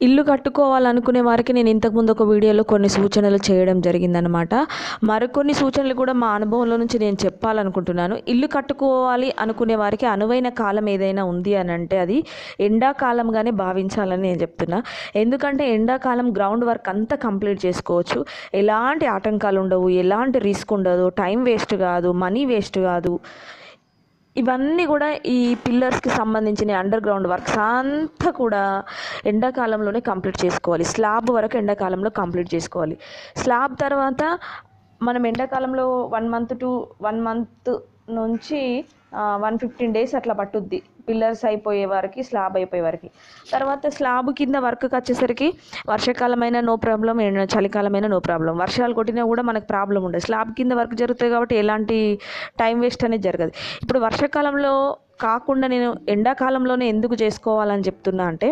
ఇల్లు కట్టుకోవాలనుకునే వారికి నేను ఇంతకుముందు ఒక వీడియోలో కొన్ని సూచనలు చేయడం జరిగిందనమాట మరికొన్ని సూచనలు కూడా మా అనుభవంలో నుంచి నేను చెప్పాలనుకుంటున్నాను. ఇల్లు కట్టుకోవాలి అనుకునే వారికి అనువైన కాలం ఏదైనా ఉంది అని అంటే అది ఎండాకాలంగానే భావించాలని నేను చెప్తున్నా. ఎందుకంటే ఎండాకాలం గ్రౌండ్ వర్క్ అంతా కంప్లీట్ చేసుకోవచ్చు. ఎలాంటి ఆటంకాలు ఉండవు ఎలాంటి రిస్క్ ఉండదు టైం వేస్ట్ కాదు మనీ వేస్ట్ కాదు. ఇవన్నీ కూడా ఈ పిల్లర్స్కి సంబంధించిన అండర్ గ్రౌండ్ వర్క్స్ అంతా కూడా ఎండాకాలంలోనే కంప్లీట్ చేసుకోవాలి. స్లాబ్ వరకు ఎండాకాలంలో కంప్లీట్ చేసుకోవాలి. స్లాబ్ తర్వాత మనం ఎండాకాలంలో one month to one month నుంచి వన్ ఫిఫ్టీన్ డేస్ అట్లా పట్టుద్ది. పిల్లర్స్ అయిపోయే వరకు స్లాబ్ అయిపోయే వరకు. తర్వాత స్లాబ్ కింద వర్క్కి వచ్చేసరికి వర్షాకాలమైన నో ప్రాబ్లం చలికాలమైన నో ప్రాబ్లం. వర్షాలు కొట్టినా కూడా మనకు ప్రాబ్లం ఉండదు. స్లాబ్ కింద వర్క్ జరుగుతుంది కాబట్టి ఎలాంటి టైం వేస్ట్ అనేది జరగదు. ఇప్పుడు వర్షాకాలంలో కాకుండా నేను ఎండాకాలంలోనే ఎందుకు చేసుకోవాలని చెప్తున్నా అంటే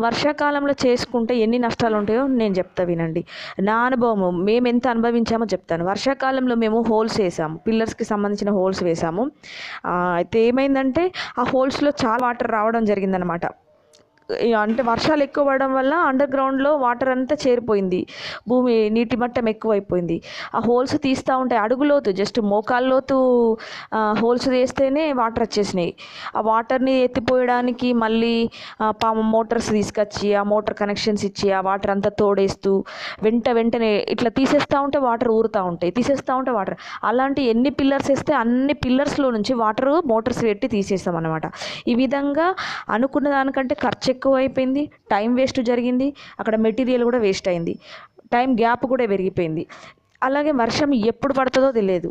వర్షాకాలంలో చేసుకుంటే ఎన్ని నష్టాలు ఉంటాయో నేను చెప్తా వినండి. నా అనుభవము మేము ఎంత అనుభవించామో చెప్తాను. వర్షాకాలంలో మేము హోల్స్ వేసాము పిల్లర్స్కి సంబంధించిన హోల్స్ వేసాము. అయితే ఏమైందంటే ఆ హోల్స్లో చాలా వాటర్ రావడం జరిగిందనమాట అంటే వర్షాలు ఎక్కువ పడడం వల్ల అండర్ గ్రౌండ్లో వాటర్ అంతా చేరిపోయింది. భూమి నీటి మట్టం ఎక్కువైపోయింది. ఆ హోల్స్ తీస్తూ ఉంటాయి అడుగులోతు జస్ట్ మోకాల్లోతు హోల్స్ తీస్తేనే వాటర్ వచ్చేసినాయి. ఆ వాటర్ని ఎత్తిపోయడానికి మళ్ళీ పాము మోటార్స్ తీసుకొచ్చి ఆ మోటార్ కనెక్షన్స్ ఇచ్చి ఆ వాటర్ అంతా తోడేస్తూ వెంట వెంటనే ఇట్లా తీసేస్తూ ఉంటే వాటర్ ఊరుతూ ఉంటాయి. తీసేస్తూ ఉంటే వాటర్ అలాంటి ఎన్ని పిల్లర్స్ వేస్తే అన్ని పిల్లర్స్లో నుంచి వాటర్ మోటార్స్ పెట్టి తీసేస్తాం అనమాట ఈ విధంగా అనుకున్న దానికంటే ఖర్చు ఎక్కువ అయిపోయింది టైం వేస్ట్ జరిగింది అక్కడ మెటీరియల్ కూడా వేస్ట్ అయింది టైం గ్యాప్ కూడా పెరిగిపోయింది. అలాగే వర్షం ఎప్పుడు పడుతుందో తెలియదు.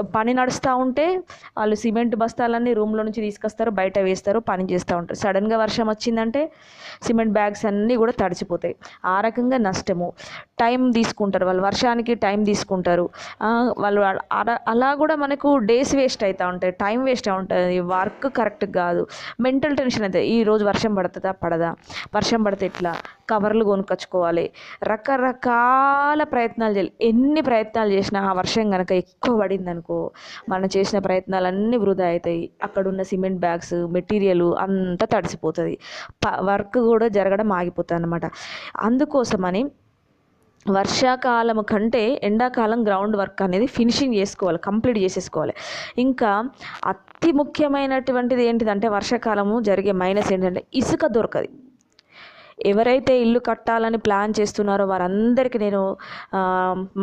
పని నడుస్తూ ఉంటే వాళ్ళు సిమెంట్ బస్తాలన్నీ రూమ్లో నుంచి తీసుకొస్తారు బయట వేస్తారు పని చేస్తూ ఉంటారు. సడన్గా వర్షం వచ్చిందంటే సిమెంట్ బ్యాగ్స్ అన్నీ కూడా తడిచిపోతాయి. ఆ రకంగా నష్టము. టైం తీసుకుంటారు వాళ్ళు వర్షానికి టైం తీసుకుంటారు. వాళ్ళు అలా- అలా కూడా మనకు డేస్ వేస్ట్ అవుతూ ఉంటాయి. టైం వేస్ట్ ఉంటుంది వర్క్ కరెక్ట్ కాదు. మెంటల్ టెన్షన్ అవుతుంది ఈ రోజు వర్షం పడుతుందా పడదా? వర్షం పడితే ఎట్లా? కవర్లు కొనుక్కొచ్చుకోవాలి రకరకాల ప్రయత్నాలు చేయాలి. ఎన్ని ప్రయత్నాలు చేసినా ఆ వర్షం కనుక ఎక్కువ పడింది అనుకో మనం చేసిన ప్రయత్నాలన్నీ వృధా అవుతాయి అక్కడ ఉన్న సిమెంట్ బ్యాగ్స్ మెటీరియల్ అంతా తడిసిపోతుంది. ప వర్క్ కూడా జరగడం ఆగిపోతుంది అనమాట అందుకోసమని వర్షాకాలం కంటే ఎండాకాలం గ్రౌండ్ వర్క్ అనేది ఫినిషింగ్ చేసుకోవాలి కంప్లీట్ చేసేసుకోవాలి. ఇంకా అతి ముఖ్యమైనటువంటిది ఏంటిదంటే వర్షాకాలము జరిగే మైనస్ ఏంటంటే ఇసుక దొరకదు. ఎవరైతే ఇల్లు కట్టాలని ప్లాన్ చేస్తున్నారో వారందరికీ నేను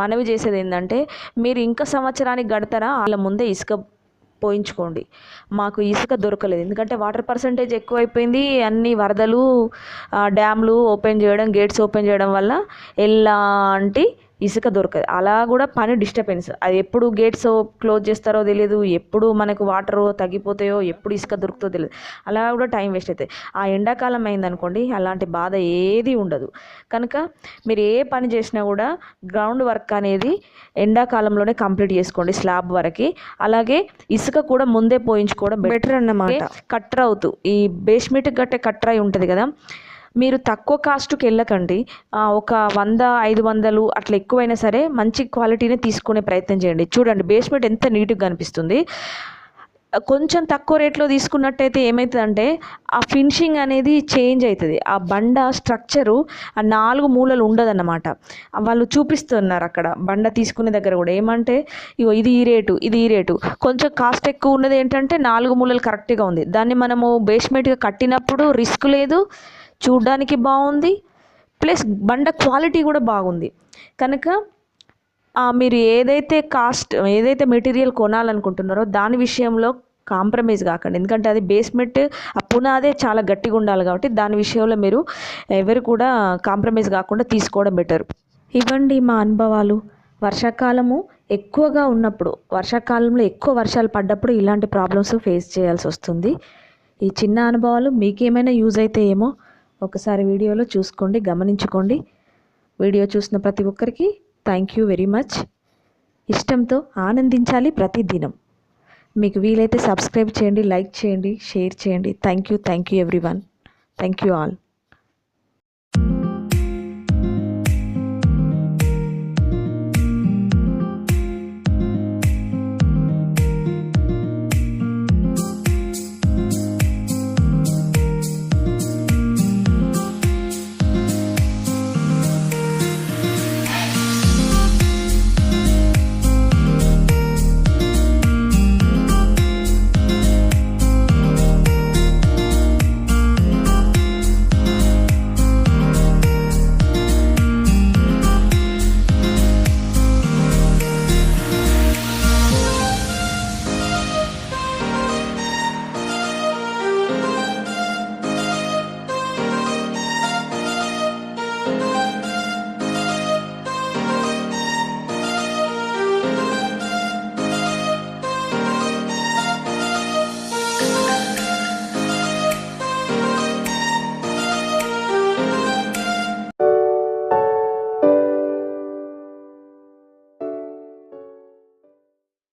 మనవి చేసేది ఏంటంటే మీరు ఇంకా సంవత్సరానికి గడతారా? వాళ్ళ ముందే ఇసుక పోయించుకోండి. మాకు ఇసుక దొరకలేదు. ఎందుకంటే వాటర్ పర్సంటేజ్ ఎక్కువైపోయింది. అన్ని వరదలు డ్యామ్లు ఓపెన్ చేయడం గేట్స్ ఓపెన్ చేయడం వల్ల ఎలాంటి ఇసుక దొరకదు. అలా కూడా పని డిస్టర్బెన్స్ అది ఎప్పుడు గేట్స్ క్లోజ్ చేస్తారో తెలియదు ఎప్పుడు మనకు వాటర్ తగ్గిపోతాయో ఎప్పుడు ఇసుక దొరుకుతుందో తెలియదు అలా కూడా టైం వేస్ట్ అవుతుంది ఆ ఎండాకాలం అయిందనుకోండి అలాంటి బాధ ఏది ఉండదు. కనుక మీరు ఏ పని చేసినా కూడా గ్రౌండ్ వర్క్ అనేది ఎండాకాలంలోనే కంప్లీట్ చేసుకోండి స్లాబ్ వరకు. అలాగే ఇసుక కూడా ముందే పోయించుకోవడం బెటర్ అన్నమాట. కట్టర్ అవుతూ ఈ బేస్మెంట్ గట్టే కట్టర్ అయి ఉంటుంది కదా మీరు తక్కువ కాస్ట్కి వెళ్ళకండి. ఒక వంద ఐదు వందలు అట్లా ఎక్కువైనా సరే మంచి క్వాలిటీనే తీసుకునే ప్రయత్నం చేయండి. చూడండి బేస్మెంట్ ఎంత నీట్గా కనిపిస్తుంది కొంచెం తక్కువ రేట్లో తీసుకున్నట్టయితే ఏమవుతుందంటే ఆ ఫినిషింగ్ అనేది చేంజ్ అవుతుంది ఆ బండ స్ట్రక్చరు ఆ నాలుగు మూలలు ఉండదన్నమాట. వాళ్ళు చూపిస్తున్నారు అక్కడ బండ తీసుకునే దగ్గర కూడా. ఏమంటే ఇగో ఇది ఈ రేటు ఇది ఈ రేటు. కొంచెం కాస్ట్ ఎక్కువ ఉన్నది ఏంటంటే నాలుగు మూలలు కరెక్ట్గా ఉంది. దాన్ని మనము బేస్మెంట్గా కట్టినప్పుడు రిస్క్ లేదు. చూడ్డానికి బాగుంది. ప్లస్ బండ క్వాలిటీ కూడా బాగుంది. కనుక మీరు ఏదైతే కాస్ట్ ఏదైతే మెటీరియల్ కొనాలనుకుంటున్నారో దాని విషయంలో కాంప్రమైజ్ కాకండి. ఎందుకంటే అది బేస్మెంట్ ఆ పునాదే చాలా గట్టిగా ఉండాలి కాబట్టి దాని విషయంలో మీరు ఎవరు కూడా కాంప్రమైజ్ కాకుండా తీసుకోవడం బెటర్. ఇవ్వండి మా అనుభవాలు. వర్షాకాలము ఎక్కువగా ఉన్నప్పుడు వర్షాకాలంలో ఎక్కువ వర్షాలు పడ్డప్పుడు ఇలాంటి ప్రాబ్లమ్స్ ఫేస్ చేయాల్సి వస్తుంది. ఈ చిన్న అనుభవాలు మీకేమైనా యూజ్ అయితే ఏమో ఒకసారి వీడియోలో చూసుకోండి గమనించుకోండి. వీడియో చూసిన ప్రతి ఒక్కరికి థ్యాంక్ యూ వెరీ మచ్ ఇష్టంతో ఆనందించాలి ప్రతి దినం మీకు వీలైతే సబ్స్క్రైబ్ చేయండి లైక్ చేయండి షేర్ చేయండి. Thank you thank you everyone thank you all